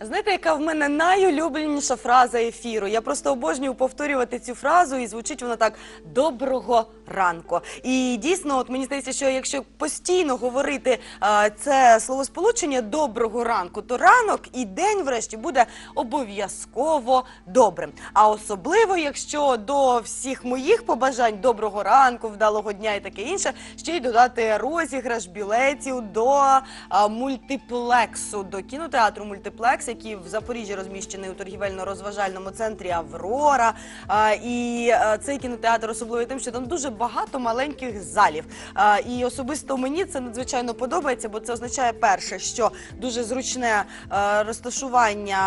Знаєте, яка в мене найулюбленіша фраза ефіру? Я просто обожнюю повторювати цю фразу, і звучить вона так: доброго ранку. І дійсно, от мені здається, що якщо постійно говорити а, це словосполучення доброго ранку, то ранок і день, врешті, буде обов'язково добрим. А особливо, якщо до всіх моїх побажань доброго ранку, вдалого дня і таке інше, ще й додати розіграш білетів до а, мультиплексу, до кінотеатру Мультиплекс, який в Запоріжжі розміщений у торгівельно-розважальному центрі Аврора. І цей кінотеатр особливий тим, що там дуже багато маленьких залів. І особисто мені це надзвичайно подобається, бо це означає перше, що дуже зручне е, розташування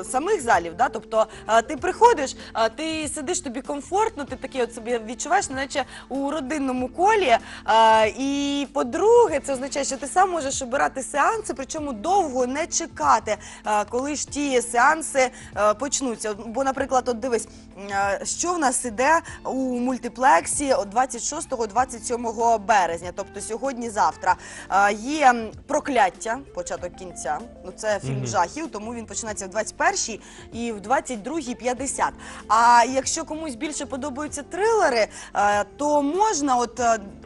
е, самих залів. Тобто е, ти приходиш, е, ти сидиш тобі комфортно, ти такий от собі відчуваєш, наче у родинному колі. Е, і по-друге, це означає, що ти сам можеш обирати сеанси, причому довго не чекати, е, коли ж ті сеанси е, почнуться. Бо, наприклад, от дивись, е, що в нас іде у мультиплексі 26-27 березня, тобто сьогодні-завтра. Е, Є прокляття, початок кінця. Ну це фільм жахів, тому він починається в 21-й і в 22-й 50. А якщо комусь більше подобаються трилери, то можна от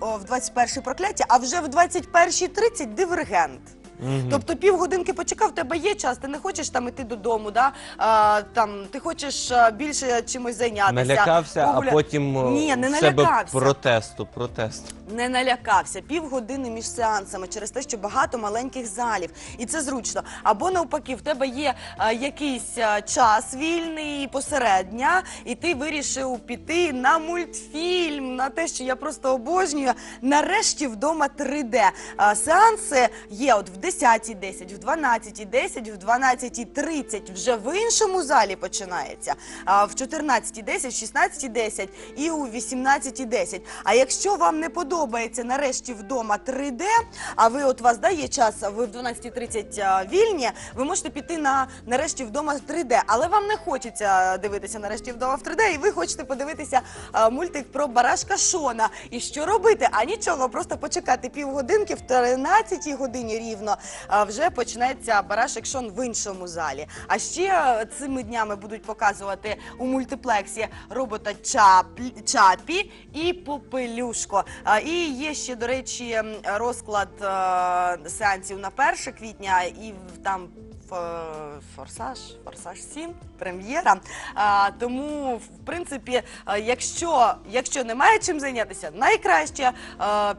в 21-й прокляття, а вже в 21-й 30 дивергент. Мгм. Тобто півгодинки почекав, в тебе є час, ти не хочеш там іти додому, да? а, там, ти хочеш а, більше чимось зайнятися. Налякався, а погуля- потім Ні, не в себе налякався. протесту. Протест. Не налякався півгодини між сеансами через те, що багато маленьких залів, і це зручно. Або навпаки, в тебе є а, якийсь а, час вільний посеред дня, і ти вирішив піти на мультфільм, на те, що я просто обожнюю. Нарешті вдома 3D. А, сеанси є от в 10.10, в 12.10, в 12.30. Вже в іншому залі починається. А, в 14.10, в 16.10 і у 18.10. А якщо вам не подобається нарешті вдома 3D, а ви от вас да, є час, ви в 12.30 а, вільні, ви можете піти на нарешті вдома 3D, але вам не хочеться дивитися нарешті вдома в 3D, і ви хочете подивитися мультик про барашка Шона. І що робити? А нічого, просто почекати півгодинки в 13 годині рівно вже почнеться барашек Шон в іншому залі. А ще е, цими днями будуть показувати у мультиплексі робота Чаплі, Чапі і Попелюшко. І є ще, до речі, розклад е, сеансів на 1 квітня і там. Форсаж, форсаж 7, прем'єра. Тому, в принципі, якщо, якщо немає чим зайнятися, найкраще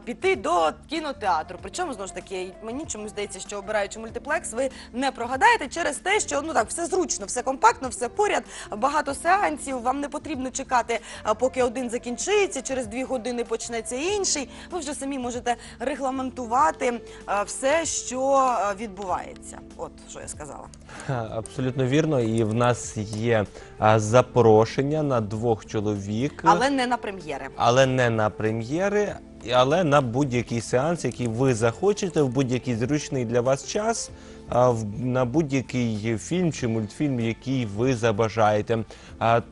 піти до кінотеатру. Причому знову ж таки, мені чомусь здається, що обираючи мультиплекс, ви не прогадаєте через те, що ну так все зручно, все компактно, все поряд, багато сеансів. Вам не потрібно чекати, поки один закінчиться, через дві години почнеться інший. Ви вже самі можете регламентувати все, що відбувається. От що я сказала. Абсолютно вірно. І в нас є а, запрошення на двох чоловік, Але не на прем'єри. але не на прем'єри, але на будь-який сеанс, який ви захочете, в будь-який зручний для вас час, на будь-який фільм чи мультфільм, який ви забажаєте.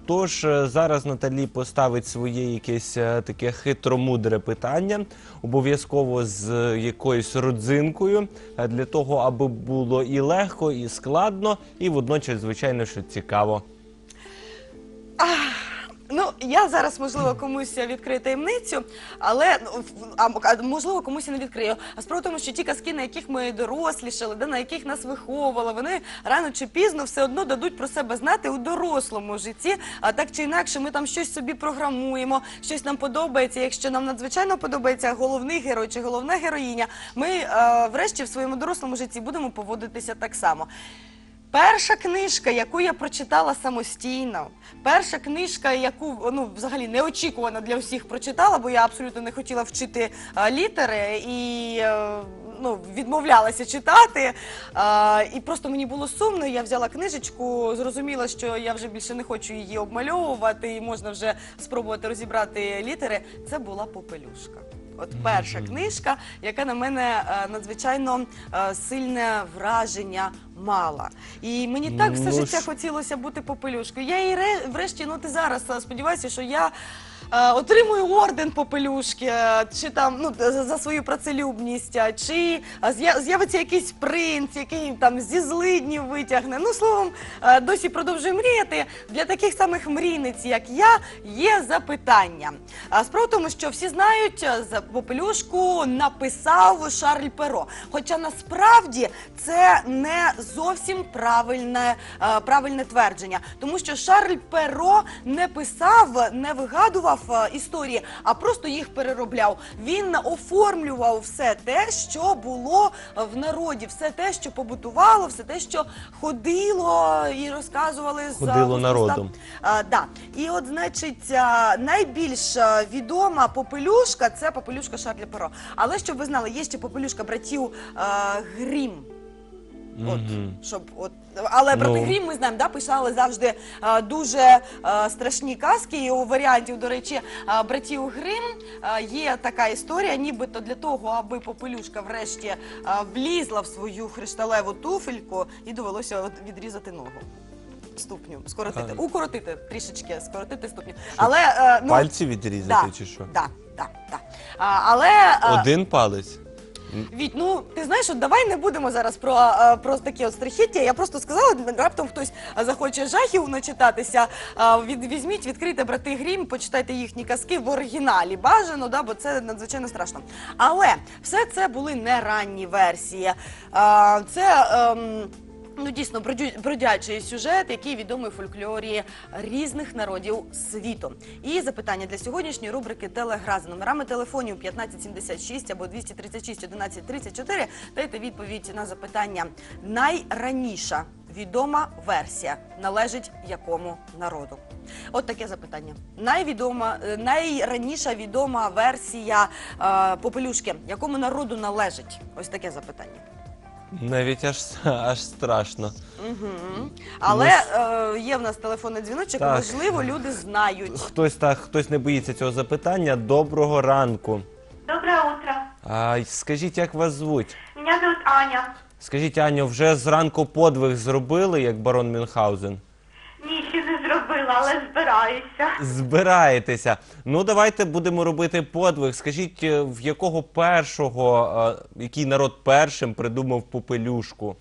Тож е, зараз Наталі поставить своє якесь е, таке хитромудре питання, обов'язково з якоюсь родзинкою, е, для того, аби було і легко, і складно, і водночас, звичайно, що цікаво. Я зараз, можливо, комусь відкрию таємницю, але ну, можливо, комусь і не відкрию. А справа в тому, що ті казки, на яких ми дорослішали, де, на яких нас виховували, вони рано чи пізно все одно дадуть про себе знати у дорослому житті. А так чи інакше, ми там щось собі програмуємо, щось нам подобається. Якщо нам надзвичайно подобається головний герой чи головна героїня, ми е, врешті в своєму дорослому житті будемо поводитися так само. Перша книжка, яку я прочитала самостійно, перша книжка, яку ну взагалі неочікувано для всіх прочитала, бо я абсолютно не хотіла вчити а, літери і е, ну, відмовлялася читати. А, і просто мені було сумно. Я взяла книжечку, зрозуміла, що я вже більше не хочу її обмальовувати, і можна вже спробувати розібрати літери. Це була попелюшка. От перша книжка, яка на мене е, надзвичайно е, сильне враження мала. І мені так все Ну життя хотілося бути попелюшкою. Я і ре- врешті, ну ти зараз е, сподіваюся, що я е, отримує орден попелюшки, е, чи там ну за за свою працелюбність, чи е, з'я- з'явиться якийсь принц, який там зі злиднів витягне. Ну словом, е, досі продовжую мріяти. Для таких самих мрійниць, як я, є запитання. А справа в тому, що всі знають, е, за попелюшку написав Шарль Перо. Хоча насправді це не зовсім правильне, е, правильне твердження, тому що Шарль Перо не писав, не вигадував е, історії, а просто їх переробляв. Він оформлював все те, що було в народі, все те, що побутувало, все те, що ходило і розказували Ходило уст народом. а, да. І от, значить, а, найбільш а, відома попелюшка це попелюшка Шарля Перо. Але щоб ви знали, є ще попелюшка братів а, Грім. От, щоб, от, але брати Ну. Грім, ми знаємо, да, писали завжди а, дуже а, страшні казки. І у варіантів, до речі, а, братів Грим а, є така історія, нібито для того, аби попелюшка врешті а, влізла в свою хришталеву туфельку і довелося відрізати ногу. Ступню, скоротити, А. укоротити трішечки, скоротити ступню. Але е, ну, Пальці відрізати да, чи що? Да, да, да. Але Один палець. Віть, ну ти знаєш, от давай не будемо зараз про, про такі от страхіття. Я просто сказала, раптом хтось захоче жахів начитатися. е, Від, візьміть, відкрийте брати Грім, почитайте їхні казки в оригіналі. Бажано, да, бо це надзвичайно страшно. Але все це були не ранні версії. Е, Це. ем, Ну, дійсно, бродячий сюжет, який відомий у фольклорі різних народів світу. І запитання для сьогоднішньої рубрики Телегра за номерами телефонів 1576 або 236 11 34. Дайте відповідь на запитання. Найраніша відома версія належить якому народу? От таке запитання. Найвідома, е, найраніша відома версія е, попелюшки, якому народу належить? Ось таке запитання. Навіть аж, аж страшно. Угу. Але е, є в нас телефонний дзвіночок, Так. можливо, люди знають. Хтось так, хтось не боїться цього запитання. Доброго ранку. Доброе утро. А, скажіть, як вас звуть? Меня зовут Аня. Скажіть, Аню, вже зранку подвиг зробили, як барон Мюнхгаузен? Ні, ще не зробила, але збираюся. Збираєтеся. Ну, давайте будемо робити подвиг. Скажіть, е, в якого першого, е, який народ першим придумав попелюшку?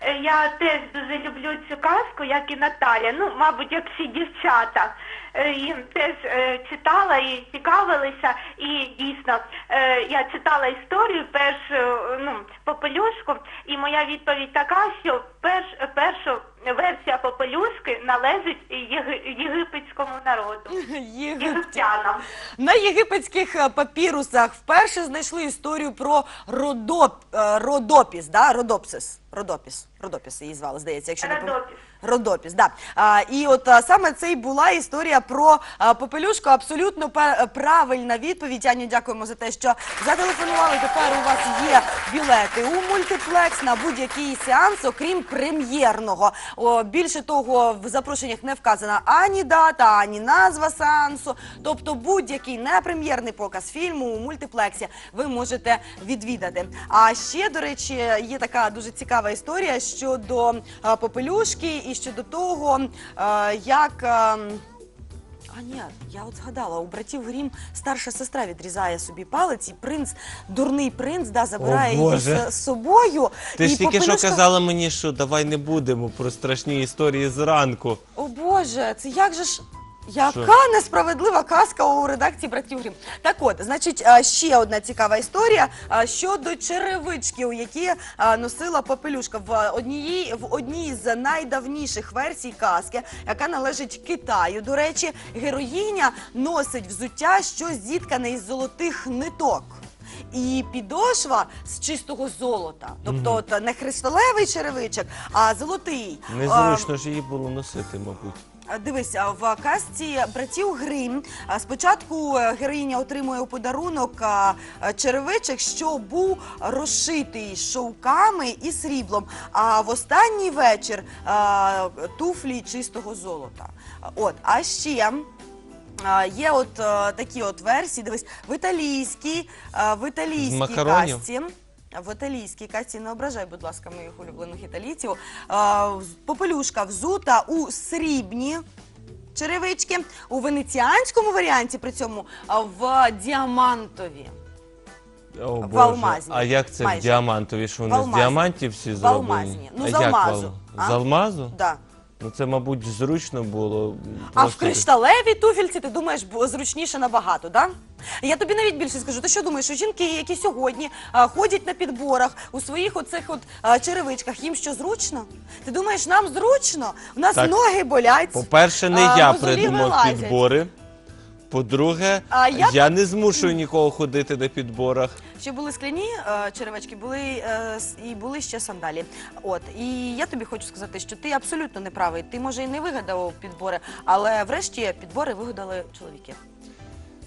Е, Я теж дуже люблю цю казку, як і Наталя. Ну, мабуть, як всі дівчата. Е, І теж е, читала і цікавилася. І дійсно, е, я читала історію першу ну, попелюшку, і моя відповідь така, що перш, першу версія попелюшки належить єги- єгипетському народу. Єгипті. Єгиптянам. На єгипетських е, папірусах вперше знайшли історію про родоп, е, родопіс, да? родопсис. Родопіс. Родопіс її звали, здається, якщо не пом- Родопіс. Родопіс, да. А, і от а, саме це й була історія про а, попелюшку. Абсолютно пе- правильна відповідь. Аню, дякуємо за те, що зателефонували. Тепер у вас є білети у мультиплекс на будь-який сеанс, окрім прем'єрного. Більше того, в запрошеннях не вказана ані дата, ані назва сеансу. Тобто будь-який непрем'єрний показ фільму у мультиплексі ви можете відвідати. А ще, до речі, є така дуже цікава історія щодо е, попелюшки і щодо того, е, як. А ні, я от згадала, у братів Грім старша сестра відрізає собі палець, і принц, дурний принц, да, забирає О, її Боже. з з собою. Ти і ж тільки що попелюшка- казала мені, що давай не будемо про страшні історії зранку. О Боже, це як же ж. Яка несправедлива казка у редакції братів Грім. Так от, значить, а, ще одна цікава історія а, щодо черевичків, які а, носила попелюшка в одній, в одній з найдавніших версій казки, яка належить Китаю. До речі, героїня носить взуття, що зіткане із золотих ниток. І підошва з чистого золота, тобто от, не христалевий черевичок, а золотий. А, Незручно ж її було носити, мабуть. Дивись, в казці братів Грим спочатку е, героїня отримує у подарунок а, черевичок, що був розшитий шовками і сріблом. А в останній вечір туфлі чистого золота. От, а ще. Є от е, такі от версії. Дивись, в італійській, е, в італійській макаронів? В італійській касті не ображай, будь ласка, моїх улюблених італійців. А, Попелюшка взута у срібні черевички. У венеціанському варіанті при цьому а, в діамантові. О, В Боже. алмазні. А як це Майже. в діамантові? Що В з алмазні. діамантів всі В зроблені? алмазні. Ну, а з як в алмазу. ал- А? З алмазу? Да. Ну це, мабуть, зручно було. А в Просто- кришталевій туфельці ти думаєш бу- зручніше набагато, да? Я тобі навіть більше скажу. Ти що думаєш, що жінки, які сьогодні а, ходять на підборах у своїх оцих от а, черевичках, їм що зручно? Ти думаєш, нам зручно? У нас Так. ноги болять. По-перше, не А, я мозолі придумав вилазять. підбори. По-друге, А я я не змушую нікого ходити на підборах. Ще були скляні е, черевички, були е, с- і були ще сандалі. От і я тобі хочу сказати, що ти абсолютно не правий. Ти може і не вигадав підбори, але врешті підбори вигадали чоловіки.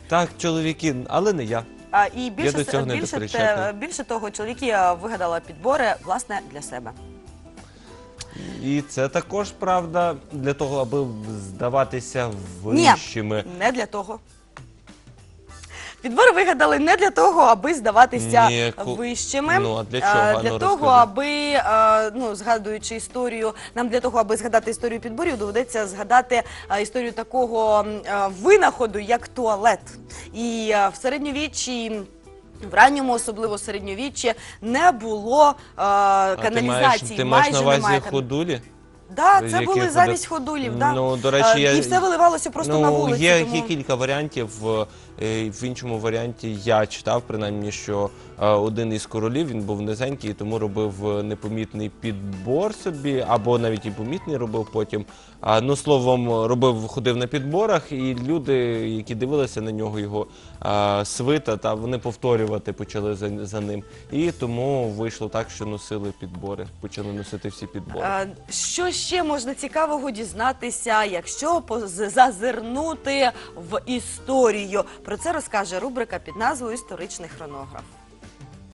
Так, чоловіки, але не я. А, і більше, до цього не більше, причетний. те- більше того, чоловіки е, вигадали підбори власне для себе. І це також правда для того, аби здаватися Ні. вищими. Не для того. Підбори вигадали не для того, аби здаватися Ні, ку- вищими. Ну, а для Е? Для Ну, того, розкажи. аби, е, ну, згадуючи історію, нам для того, аби згадати історію підборів, доведеться згадати е, історію такого м, е, винаходу, як туалет. І е, в середньовіччі. В ранньому, особливо середньовіччі, не було е, каналізації. ти маєш, ти маєш майже на увазі ходулі? Так? Да, це були замість ходулів. Да. Ну, до речі, Е, я- і все виливалося просто ну, на вулиці. Є, тому... є кілька варіантів. е, В іншому варіанті я читав, принаймні, що один із королів він був низенький, тому робив е, непомітний підбор собі, або навіть і помітний робив потім. Ну, словом, робив, ходив на підборах, і люди, які дивилися на нього, його свита, та вони повторювати почали за, ним. І тому вийшло так, що носили підбори, почали носити всі підбори. Що ще можна цікавого дізнатися, якщо поз- зазирнути в історію? Про це розкаже рубрика під назвою Історичний хронограф.